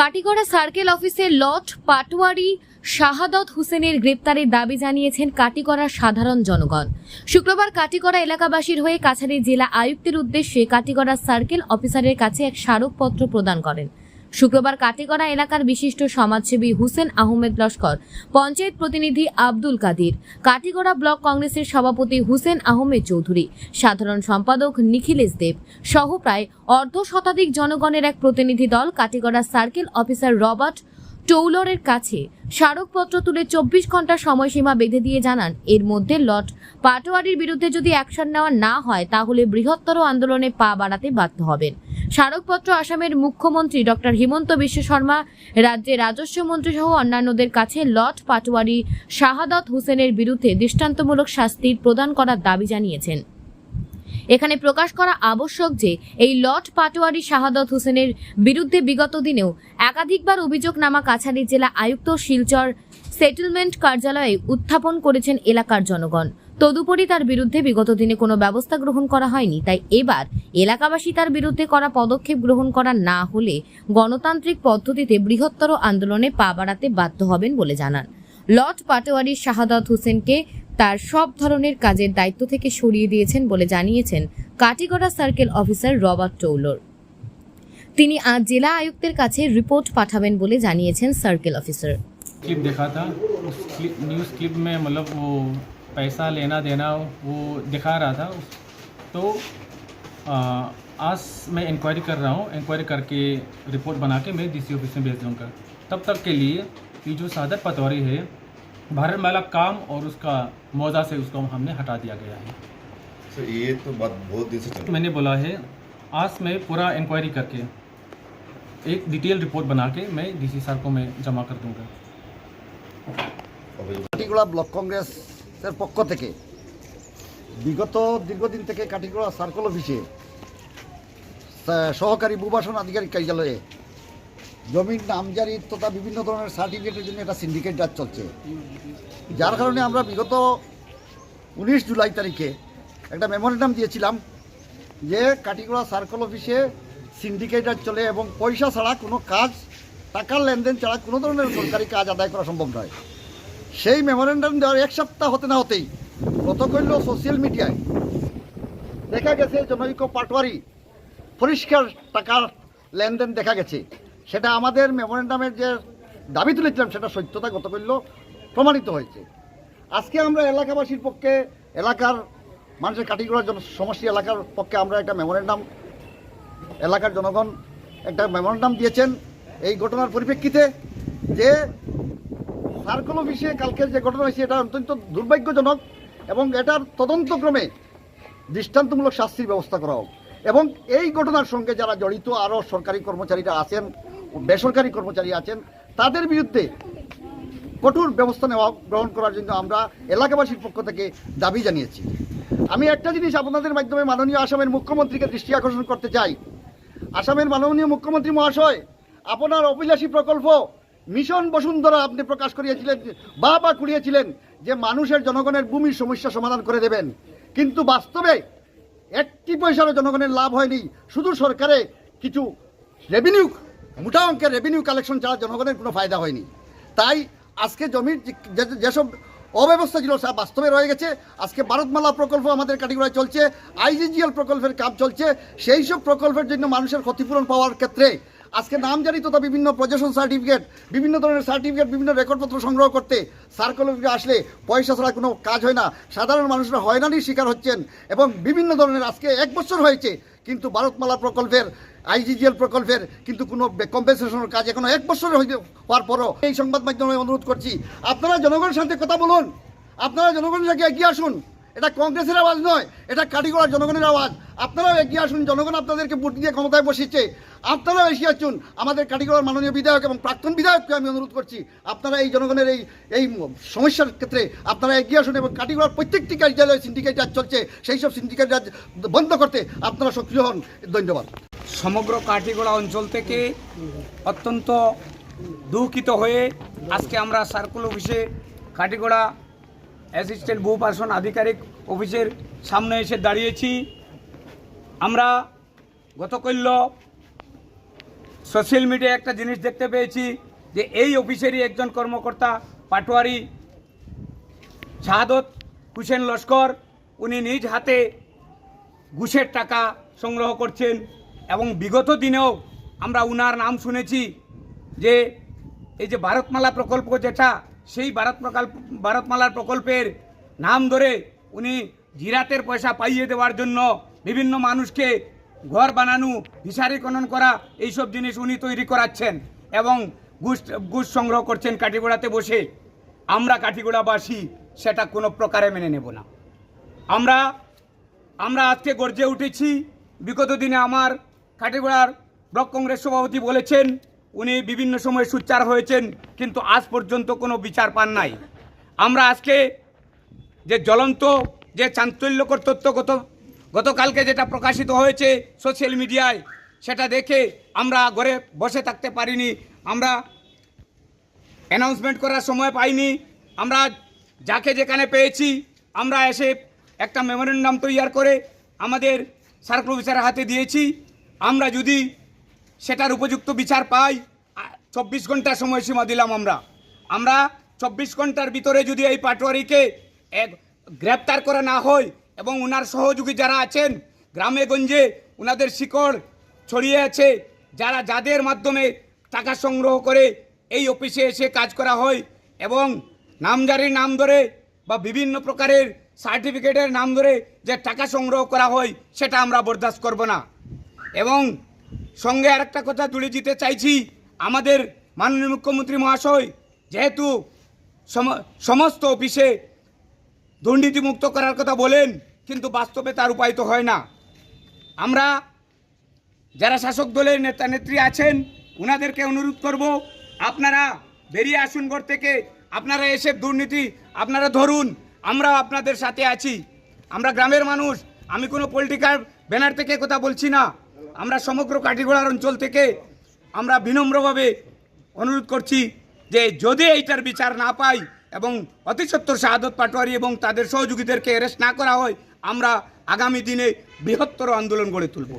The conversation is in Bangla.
কাটিগড়া সার্কেল অফিসের লট পাটোয়ারি শাহাদত হোসেনের গ্রেপ্তারের দাবি জানিয়েছেন কাটিগড়ার সাধারণ জনগণ। শুক্রবার কাটিগড়া এলাকাবাসীর হয়ে কাছাড়ি জেলা আয়ুক্তের উদ্দেশ্যে কাটিগড়া সার্কেল অফিসারের কাছে এক স্মারকপত্র প্রদান করেন। শুক্রবার কাটিগড়া এলাকার বিশিষ্ট সমাজসেবী হুসেন আহমেদ লস্কর, পঞ্চায়েত প্রতিনিধি আব্দুল কাদির, কাটিগড়া ব্লক কংগ্রেসের সভাপতি হুসেন আহমেদ চৌধুরী, সাধারণ সম্পাদক নিখিলেশ দেব সহ প্রায় অর্ধ শতাধিক জনগণের এক প্রতিনিধি দল কাটিগড়া সার্কেল অফিসার রবার্ট টৌলরের কাছে স্মারকপত্র তুলে চব্বিশ ঘণ্টা সময়সীমা বেঁধে দিয়ে জানান, এর মধ্যে লট পাটোয়ারির বিরুদ্ধে যদি অ্যাকশন নেওয়া না হয়, তাহলে বৃহত্তর আন্দোলনে পা বাড়াতে বাধ্য হবেন। স্মারকপত্র আসামের মুখ্যমন্ত্রী ডক্টর হিমন্ত বিশ্ব শর্মা, রাজ্যের রাজস্ব মন্ত্রী সহ অন্যান্যদের কাছে লট পাটোয়ারি শাহাদত হোসেনের বিরুদ্ধে দৃষ্টান্তমূলক শাস্তির প্রদান করার দাবি জানিয়েছেন। এখানে প্রকাশ করা আবশ্যক যে এই লট পাটোয়ারি শাহাদত হোসেনের বিরুদ্ধে বিগত দিনেও একাধিকবার অভিযোগনামা কাছাড়ি জেলা আয়ুক্ত শিলচর সেটেলমেন্ট কার্যালয়ে উত্থাপন করেছেন এলাকার জনগণ। তদুপরি তার বিরুদ্ধে বিগত দিনে কোনো ব্যবস্থা গ্রহণ করা হয়নি তাই এবার এলাকাবাসী তার বিরুদ্ধে করা পদক্ষেপ গ্রহণ করা না হলে গণতান্ত্রিক পদ্ধতিতে বৃহত্তর আন্দোলনে পা বাড়াতে বাধ্য হবেন বলে জানান লট পাটোয়ারি শাহাদত হোসেনকে তার সব ধরনের কাজের দায়িত্ব থেকে সরিয়ে দিয়েছেন বলে জানিয়েছেন Katigora circle officer Robert Taylor তিনি আজ জেলা আয়ুক্তের কাছে রিপোর্ট পাঠাবেন বলে জানিয়েছেন সার্কেল অফিসার क्लिप देखा था उस क्लिप न्यूज़ क्लिप में मतलब वो पैसा लेना देना वो दिखा रहा था। तो आज मैं इंक्वायरी कर रहा हूँ। इंक्वायरी करके रिपोर्ट बना के मैं डीसी ऑफ़िस में भेज दूँगा। तब तक के लिए ये जो सादर पतौरी है भारत माला काम और उसका मौजा से उसको हमने हटा दिया गया है। सर ये तो बात बहुत दिन से मैंने बोला है आज मैं पूरा इंक्वायरी करके एक डिटेल रिपोर्ट बना के मैं डीसी सर को मैं जमा कर दूँगा। ब्लॉक कांग्रेस কংগ্রেসের পক্ষ থেকে। বিগত দীর্ঘদিন থেকে কাটিগোড়া সার্কেল অফিসে সহকারী ভূবাসন আধিকারিক কার্যালয়ে জমির নামজারি তথা বিভিন্ন ধরনের সার্টিফিকেটের জন্য একটা সিন্ডিকেট রাজ চলছে। যার কারণে আমরা বিগত উনিশ জুলাই তারিখে একটা মেমোরেন্ডাম দিয়েছিলাম যে কাটিগোড়া সার্কেল অফিসে সিন্ডিকেট চলে এবং পয়সা ছাড়া কোনো কাজ, টাকার লেনদেন ছাড়া কোনো ধরনের সরকারি কাজ আদায় করা সম্ভব নয়। সেই মেমোরেন্ডাম দেওয়ার এক সপ্তাহ হতে না হতেই গত করল সোশ্যাল মিডিয়ায় দেখা গেছে জনৈক পাটোয়ারি পরিষ্কার টাকার লেনদেন দেখা গেছে। সেটা আমাদের মেমোরেন্ডামের যে দাবি তুলেছিলাম, সেটা সত্যতা গত করল, প্রমাণিত হয়েছে। আজকে আমরা এলাকাবাসীর পক্ষে এলাকার মানুষের কাটিগড়ার জন সমষ্টি এলাকার পক্ষে আমরা একটা মেমোরেন্ডাম এলাকার জনগণ একটা মেমোরেন্ডাম দিয়েছেন। এই ঘটনার পরিপ্রেক্ষিতে যে সার্কেল অফিসে কালকের যে ঘটনা হয়েছে, এটা অত্যন্ত দুর্ভাগ্যজনক এবং এটার তদন্তক্রমে দৃষ্টান্তমূলক শাস্তির ব্যবস্থা করা হোক। এবং এই ঘটনার সঙ্গে যারা জড়িত, আরও সরকারি কর্মচারীরা আছেন, বেসরকারি কর্মচারী আছেন, তাদের বিরুদ্ধে কঠোর ব্যবস্থা নেওয়া, গ্রহণ করার জন্য আমরা এলাকাবাসীর পক্ষ থেকে দাবি জানিয়েছি। আমি একটা জিনিস আপনাদের মাধ্যমে মাননীয় আসামের মুখ্যমন্ত্রীকে দৃষ্টি আকর্ষণ করতে চাই। আসামের মাননীয় মুখ্যমন্ত্রী মহাশয়, আপনার অভিলাষী প্রকল্প মিশন বসুন্ধরা আপনি প্রকাশ করিয়েছিলেন বা বা কুড়িয়েছিলেন যে মানুষের জনগণের ভূমির সমস্যা সমাধান করে দেবেন। কিন্তু বাস্তবে একটি পয়সারও জনগণের লাভ হয়নি। শুধু সরকারে কিছু রেভিনিউ মোটা অঙ্কের রেভিনিউ কালেকশন ছাড়া জনগণের কোনো ফায়দা হয়নি। তাই আজকে জমির যেসব অব্যবস্থা ছিল, সব বাস্তবে রয়ে গেছে। আজকে ভারতমালা প্রকল্প আমাদের কাটিগড়ায় চলছে আইজিজিএল প্রকল্পের কাজ চলছে। সেই সব প্রকল্পের জন্য মানুষের ক্ষতিপূরণ পাওয়ার ক্ষেত্রে আজকে নামজারি তথা বিভিন্ন প্রজেশন সার্টিফিকেট বিভিন্ন ধরনের সার্টিফিকেট বিভিন্ন রেকর্ডপত্র সংগ্রহ করতে সার্কেল অফিসে আসলে পয়সা ছাড়া কোনো কাজ হয় না। সাধারণ মানুষরা হয়রানির শিকার হচ্ছেন এবং বিভিন্ন ধরনের আজকে এক বছর হয়েছে, কিন্তু ভারতমালা প্রকল্পের আইজিজিএল প্রকল্পের কিন্তু কোনো কম্পেনসেশনের কাজ এখনও এক বছর হওয়ার পরও এই সংবাদ মাধ্যমে অনুরোধ করছি। আপনারা জনগণের সাথে কথা বলুন, আপনারা জনগণের সাথে এগিয়ে আসুন। এটা কংগ্রেসের আওয়াজ নয়, এটা কাটিগড়ার জনগণের আওয়াজ। আপনারাও এগিয়ে আসুন, জনগণ আপনাদেরকে ভোট দিয়ে ক্ষমতায় বসিয়েছে। আপনারাও এগিয়ে আসুন, আমাদের কাটিগড়ার মাননীয় বিধায়ক এবং প্রাক্তন বিধায়ককে আমি অনুরোধ করছি, আপনারা এই জনগণের এই এই সমস্যার ক্ষেত্রে আপনারা এগিয়ে আসুন এবং কাটিগড়ার প্রত্যেকটি কার্যালয়ে সিন্ডিকেট রাজ চলছে, সেই সব সিন্ডিকেট রাজ বন্ধ করতে আপনারা সক্রিয় হন। ধন্যবাদ। সমগ্র কাঠিগোড়া অঞ্চল থেকে অত্যন্ত দুঃখিত হয়ে আজকে আমরা সার্কুল অফিসে কাঠিগোড়া অ্যাসিস্ট্যান্ট বহু পার্সন আধিকারিক অফিসের সামনে এসে দাঁড়িয়েছি। আমরা গতকল্য সোশ্যাল মিডিয়ায় একটা জিনিস দেখতে পেয়েছি যে এই অফিসেরই একজন কর্মকর্তা পাটোয়ারি শাহাদত হুসেন লস্কর, উনি নিজ হাতে ঘুষের টাকা সংগ্রহ করছেন এবং বিগত দিনেও আমরা উনার নাম শুনেছি যে এই যে ভারতমালা প্রকল্প যেটা সেই ভারত প্রকল্প ভারতমালার প্রকল্পের নাম ধরে উনি জিরাতের পয়সা পাইয়ে দেওয়ার জন্য বিভিন্ন মানুষকে ঘর বানানো খনন করা, এইসব জিনিস উনি তৈরি করাচ্ছেন এবং ঘুষ ঘুষ সংগ্রহ করছেন কাঠিগোড়াতে বসে। আমরা কাঠিগোড়াবাসী সেটা কোনো প্রকারে মেনে নেব না। আমরা আমরা আজকে গর্জে উঠেছি। বিগত দিনে আমার কাটিগড়ার ব্লক কংগ্রেস সভাপতি বলেছেন উনি বিভিন্ন সময় সুচ্চার হয়েছেন, কিন্তু আজ পর্যন্ত কোনো বিচার পান নাই। আমরা আজকে যে জ্বলন্ত, যে চাঞ্চল্যকর তথ্য গত, গতকালকে যেটা প্রকাশিত হয়েছে সোশ্যাল মিডিয়ায়, সেটা দেখে আমরা ঘরে বসে থাকতে পারিনি, আমরা অ্যানাউন্সমেন্ট করার সময় পাইনি, আমরা যাকে যেখানে পেয়েছি, আমরা এসে একটা মেমোরেন্ডাম তৈরি করে আমাদের সার্কেল অফিসারের হাতে দিয়েছি। আমরা যদি সেটার উপযুক্ত বিচার পাই। চব্বিশ ঘণ্টার সময়সীমা দিলাম আমরা। আমরা চব্বিশ ঘণ্টার ভিতরে যদি এই পাটোয়ারিকে গ্রেপ্তার করা না হয় এবং ওনার সহযোগী যারা আছেন, গ্রামে গঞ্জে ওনাদের শিকড় ছড়িয়ে আছে, যারা যাদের মাধ্যমে টাকা সংগ্রহ করে এই অফিসে এসে কাজ করা হয় এবং নামজারির নাম ধরে বা বিভিন্ন প্রকারের সার্টিফিকেটের নাম ধরে যে টাকা সংগ্রহ করা হয়, সেটা আমরা বরদাস্ত করব না। এবং সঙ্গে আরেকটা কথা তুলে দিতে চাইছি। আমাদের মাননীয় মুখ্যমন্ত্রী মহাশয়, যেহেতু সম- সমস্ত অফিসে দুর্নীতিমুক্ত করার কথা বলেন, কিন্তু বাস্তবে তার উপায় তো হয় না। আমরা যারা শাসক দলের নেতা নেত্রী আছেন ওনাদেরকে অনুরোধ করব, আপনারা বেরিয়ে আসুন ঘর থেকে, আপনারা এসে দুর্নীতি আপনারা ধরুন আমরা আপনাদের সাথে আছি। আমরা গ্রামের মানুষ, আমি কোনো পলিটিক্যাল ব্যানার থেকে কথা বলছি না। আমরা সমগ্র কাঠিগোড়ার অঞ্চল থেকে আমরা বিনম্রভাবে অনুরোধ করছি যে যদি এইটার বিচার না পাই এবং অতিসত্তর শাহাদত পাটোয়ারি এবং তাদের সহযোগীদেরকে অ্যারেস্ট না করা হয়, আমরা আগামী দিনে বৃহত্তর আন্দোলন গড়ে তুলব।